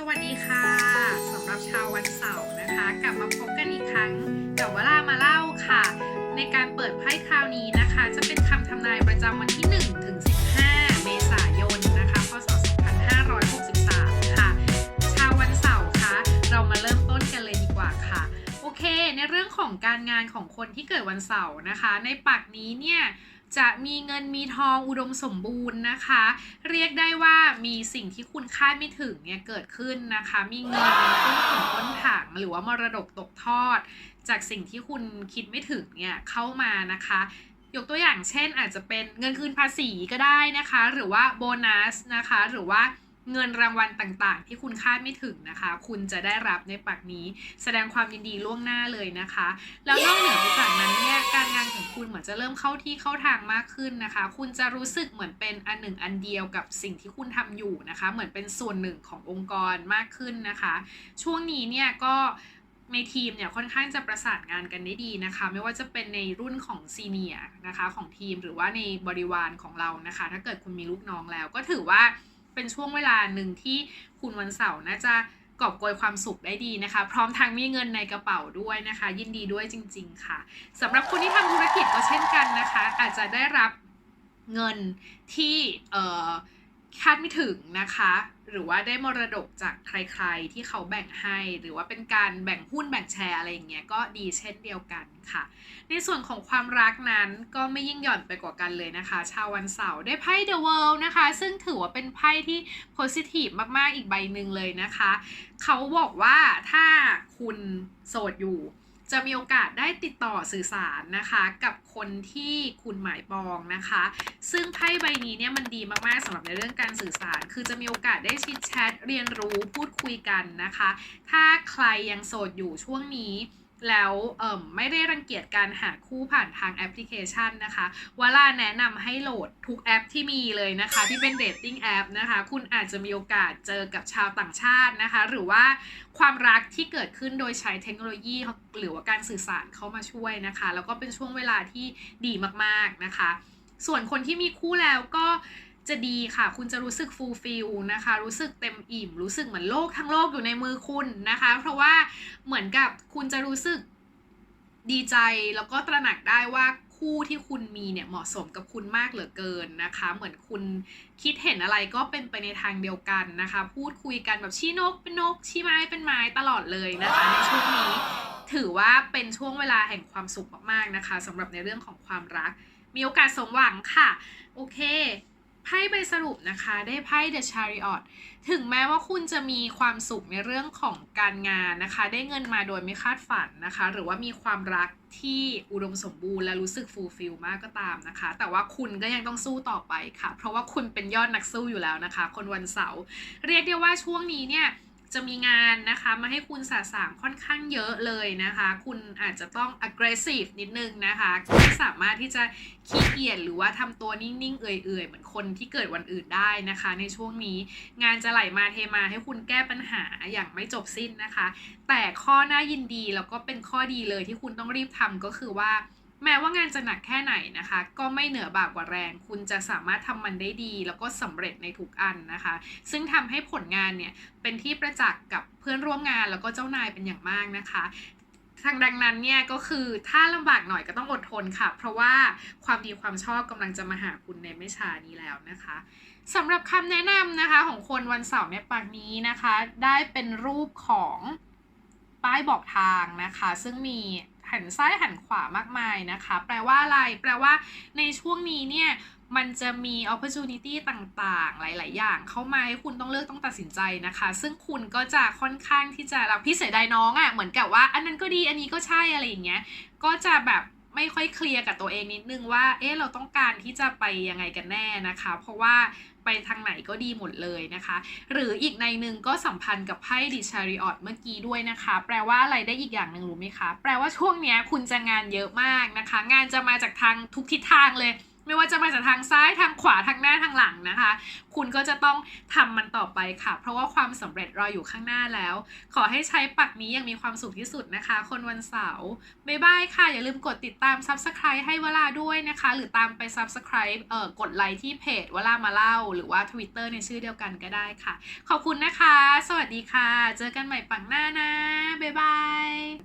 สวัสดีค่ะสำหรับชาววันเสาร์นะคะ กลับมาพบกันอีกครั้งกับวลามาเล่าค่ะ ในการเปิดไพ่คราวนี้นะคะ จะเป็นคำทำนายประจำวันที่1ถึง15 เมษายนนะคะพศ2563ค่ะ ชาววันเสาร์คะเรามาเริ่มต้นกันเลยดีกว่าค่ะ โอเค ในเรื่องของการงานของคนที่เกิดวันเสาร์นะคะ ในปักนี้เนี่ย จะมีเงินมีทองอุดมสมบูรณ์นะคะ เรียกได้ว่ามีสิ่งที่คุณคาดไม่ถึงเนี่ยเกิดขึ้นนะคะ มีเงินต้นถึงต้นถังหรือว่ามรดกตกทอด จากสิ่งที่คุณคิดไม่ถึงเนี่ยเข้ามานะคะยกตัวอย่างเช่นอาจจะเป็นเงินคืนภาษีก็ได้นะคะ หรือว่าโบนัสนะคะ หรือว่า เงินรางวัลต่างๆ ที่คุณคาดไม่ถึงนะคะ คุณจะได้รับในปักนี้ แสดงความยินดีล่วงหน้าเลยนะคะ แล้วนอกเหนือไปจากนั้นเนี่ยการงานของคุณเหมือนจะเริ่มเข้าที่เข้าทางมากขึ้นนะคะ คุณจะรู้สึกเหมือนเป็นอันหนึ่งอันเดียวกับสิ่งที่คุณทำอยู่นะคะ เหมือนเป็นส่วนหนึ่งขององค์กรมากขึ้นนะคะ ช่วงนี้เนี่ยก็ในทีมเนี่ยค่อนข้างจะประสานงานกันได้ดีนะคะ ไม่ว่าจะเป็นในรุ่นของซีเนียนะคะของทีมหรือว่าในบริวารของเรานะคะ ถ้าเกิดคุณมีลูกน้องแล้วก็ถือว่า เป็นช่วงเวลาหนึ่งที่คุณวันเสาร์น่าจะกอบโกยความสุขได้ดีนะคะ พร้อมทางมีเงินในกระเป๋าด้วยนะคะ ยินดีด้วยจริง ๆ ค่ะสำหรับคนที่ทำธุรกิจก็เช่นกันนะคะ อาจจะได้รับเงินที่เอ่อ คาดไม่ถึงนะคะ หรือว่าได้มรดกจากใครๆที่เขาแบ่งให้ หรือว่าเป็นการแบ่งหุ้นแบ่งแชร์อะไรอย่างเงี้ยก็ดีเช่นเดียวกันค่ะ ในส่วนของความรักนั้นก็ไม่ยิ่งหย่อนไปกว่ากันเลยนะคะ ชาววันเสาร์ได้ไพ่ The World นะคะ ซึ่งถือว่าเป็นไพ่ที่ positive มากๆอีกใบหนึ่งเลยนะคะ เขาบอกว่าถ้าคุณโสดอยู่ จะมีโอกาสได้ติดต่อสื่อสารนะคะกับคนที่คุณหมายปองนะคะ ซึ่งไพ่ใบนี้เนี่ยมันดีมากๆสำหรับในเรื่องการสื่อสาร คือจะมีโอกาสได้ชิดแชทเรียนรู้พูดคุยกันนะคะ ถ้าใครยังโสดอยู่ช่วงนี้ แล้วเอ่มไม่ได้รังเกียจการหาคู่ผ่านทางแอปพลิเคชันนะคะวลาแนะนำให้โหลดทุกแอปที่มีเลยนะคะที่เป็นเดทติ้งแอปนะคะ คุณอาจจะมีโอกาสเจอกับชาวต่างชาตินะคะ หรือว่าความรักที่เกิดขึ้นโดยใช้เทคโนโลยี หรือว่าการสื่อสารเข้ามาช่วยนะคะ แล้วก็เป็นช่วงเวลาที่ดีมากๆนะคะ ส่วนคนที่มีคู่แล้วก็ จะดีค่ะ คุณจะรู้สึกฟูลฟิลนะคะ รู้สึกเต็มอิ่ม รู้สึกเหมือนโลกทั้งโลกอยู่ในมือคุณนะคะ เพราะว่าเหมือนกับคุณจะรู้สึกดีใจแล้วก็ตระหนักได้ว่าคู่ที่คุณมีเนี่ยเหมาะสมกับคุณมากเหลือเกินนะคะ เหมือนคุณคิดเห็นอะไรก็เป็นไปในทางเดียวกันนะคะ พูดคุยกันแบบชี้นกเป็นนกชี้ไม้เป็นไม้ตลอดเลยนะคะ ในช่วงนี้ถือว่าเป็นช่วงเวลาแห่งความสุขมากๆนะคะสำหรับในเรื่องของความรัก มีโอกาสสมหวังค่ะ โอเค ไพ่ใบสรุปนะคะ ได้ไพ่ The Chariot ถึงแม้ว่าคุณจะมีความสุขในเรื่องของการงานนะคะ ได้เงินมาโดยไม่คาดฝันนะคะ หรือว่ามีความรักที่อุดมสมบูรณ์และรู้สึกฟูลฟิลมากก็ตามนะคะ แต่ว่าคุณก็ยังต้องสู้ต่อไปค่ะ เพราะว่าคุณเป็นยอดนักสู้อยู่แล้วนะคะ คนวันเสาร์เรียกได้ว่าช่วงนี้เนี่ย จะมีงานนะคะมาให้คุณสะสางค่อนข้างเยอะเลยนะคะ คุณอาจจะต้อง aggressive นิดนึงนะคะไม่สามารถที่จะขี้เกียจหรือว่าทำตัวนิ่งๆ เอื่อยๆ เหมือนคนที่เกิดวันอื่นได้นะคะ ในช่วงนี้งานจะไหลมาเทมาให้คุณแก้ปัญหาอย่างไม่จบสิ้นนะคะ แต่ข้อน่ายินดีแล้วก็เป็นข้อดีเลยที่คุณต้องรีบทำก็คือว่า แม้ว่างานจะหนักแค่ไหนนะคะ ก็ไม่เหนือบากกว่าแรง คุณจะสามารถทำมันได้ดี แล้วก็สำเร็จในทุกอันนะคะ ซึ่งทำให้ผลงานเนี่ยเป็นที่ประจักษ์กับเพื่อนร่วมงานแล้วก็เจ้านายเป็นอย่างมากนะคะทางดังนั้นเนี่ยก็คือถ้าลำบากหน่อยก็ต้องอดทนค่ะ เพราะว่าความดีความชอบกำลังจะมาหาคุณในไม่ช้านี้แล้วนะคะสำหรับคำแนะนำนะคะของคนวันเสาร์ในปากนี้นะคะ ได้เป็นรูปของป้ายบอกทางนะคะ ซึ่งมี หันซ้ายหันขวามากมายนะคะ แปลว่าอะไร แปลว่าในช่วงนี้เนี่ยมันจะมี opportunity ต่างๆ หลาย ๆ อย่าง เข้ามาให้คุณต้องเลือกต้องตัดสินใจนะคะ ซึ่งคุณก็จะค่อนข้างที่จะรักพี่เสียดายน้องอะ่ะ เหมือนกับว่า อันนั้นก็ดี อันนี้ก็ใช่อะไรอย่างเงี้ย ก็จะแบบ ไม่ค่อยเคลียร์กับตัวเองนิดนึงว่า เอ๊ะ เราต้องการที่จะไปยังไงกันแน่นะคะ เพราะว่าไปทางไหนก็ดีหมดเลยนะคะ หรืออีกในหนึ่งก็สัมพันธ์กับไพ่ดิชาริออตเมื่อกี้ด้วยนะคะ แปลว่าอะไรได้อีกอย่างหนึ่งรู้ไหมคะ แปลว่าช่วงนี้คุณจะงานเยอะมากนะคะ งานจะมาจากทางทุกทิศทางเลย ไม่ว่าจะมาจากทางซ้ายทางขวาทางหน้าทางหลังนะคะ คุณก็จะต้องทำมันต่อไปค่ะ เพราะว่าความสำเร็จรออยู่ข้างหน้าแล้ว ขอให้ใช้ปักนี้อย่างมีความสุขที่สุดนะคะ คนวันเสาร์บ๊ายบายค่ะ อย่าลืมกดติดตาม Subscribe ให้เวลาด้วยนะคะ หรือตามไป Subscribe เอ่อกดไลค์ที่เพจเวลามาเล่า หรือว่า Twitter ในชื่อเดียวกันก็ได้ค่ะ ขอบคุณนะคะ สวัสดีค่ะ เจอกันใหม่ปังหน้านะบ๊ายบาย